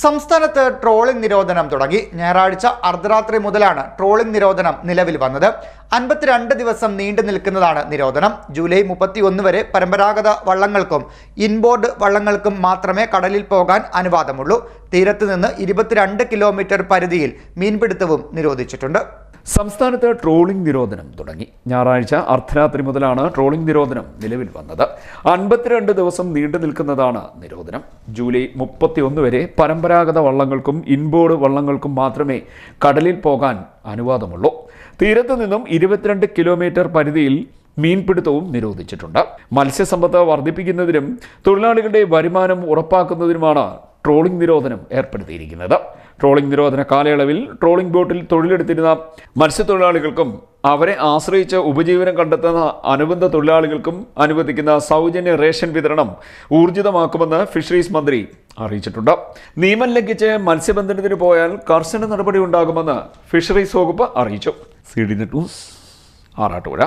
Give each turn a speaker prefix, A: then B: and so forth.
A: സംസ്ഥാനത്ത് ട്രോളിംഗ് നിരോധനം തുടങ്ങി. ഞായറാഴ്ച അർദ്ധരാത്രി മുതലാണ് ട്രോളിംഗ് നിരോധനം നിലവിൽ വന്നത്. അൻപത്തിരണ്ട് ദിവസം നീണ്ടു നിൽക്കുന്നതാണ് നിരോധനം. ജൂലൈ മുപ്പത്തിയൊന്ന് വരെ പരമ്പരാഗത വള്ളങ്ങൾക്കും ഇൻബോർഡ് വള്ളങ്ങൾക്കും മാത്രമേ കടലിൽ പോകാൻ അനുവാദമുള്ളൂ. തീരത്ത് നിന്ന് ഇരുപത്തിരണ്ട് കിലോമീറ്റർ പരിധിയിൽ മീൻപിടുത്തവും നിരോധിച്ചിട്ടുണ്ട്.
B: സംസ്ഥാനത്ത് ട്രോളിംഗ് നിരോധനം തുടങ്ങി. ഞായറാഴ്ച അർദ്ധരാത്രി മുതലാണ് ട്രോളിംഗ് നിരോധനം നിലവിൽ വന്നത്. അൻപത്തിരണ്ട് ദിവസം നീണ്ടു നിൽക്കുന്നതാണ് നിരോധനം. ജൂലൈ മുപ്പത്തിയൊന്ന് വരെ പരമ്പരാഗത വള്ളങ്ങൾക്കും ഇൻബോർഡ് വള്ളങ്ങൾക്കും മാത്രമേ കടലിൽ പോകാൻ അനുവാദമുള്ളൂ. തീരത്ത് നിന്നും ഇരുപത്തിരണ്ട് കിലോമീറ്റർ പരിധിയിൽ മീൻപിടുത്തവും നിരോധിച്ചിട്ടുണ്ട്. മത്സ്യസമ്പത്ത് വർദ്ധിപ്പിക്കുന്നതിനും തൊഴിലാളികളുടെ വരുമാനം ഉറപ്പാക്കുന്നതിനുമാണ് ട്രോളിംഗ് നിരോധനം ഏർപ്പെടുത്തിയിരിക്കുന്നത്. ട്രോളിംഗ് നിരോധന കാലയളവിൽ ട്രോളിംഗ് ബോട്ടിൽ തൊഴിലെടുത്തിരുന്ന മത്സ്യത്തൊഴിലാളികൾക്കും അവരെ ആശ്രയിച്ച് ഉപജീവനം കണ്ടെത്തുന്ന അനുബന്ധ തൊഴിലാളികൾക്കും അനുവദിക്കുന്ന സൗജന്യ റേഷൻ വിതരണം ഊർജിതമാക്കുമെന്ന് ഫിഷറീസ് മന്ത്രി അറിയിച്ചിട്ടുണ്ട്. നിയമം ലംഘിച്ച് മത്സ്യബന്ധനത്തിന് പോയാൽ കർശന നടപടി ഉണ്ടാകുമെന്ന് ഫിഷറീസ് വകുപ്പ് അറിയിച്ചു. C D news Arattupuzha.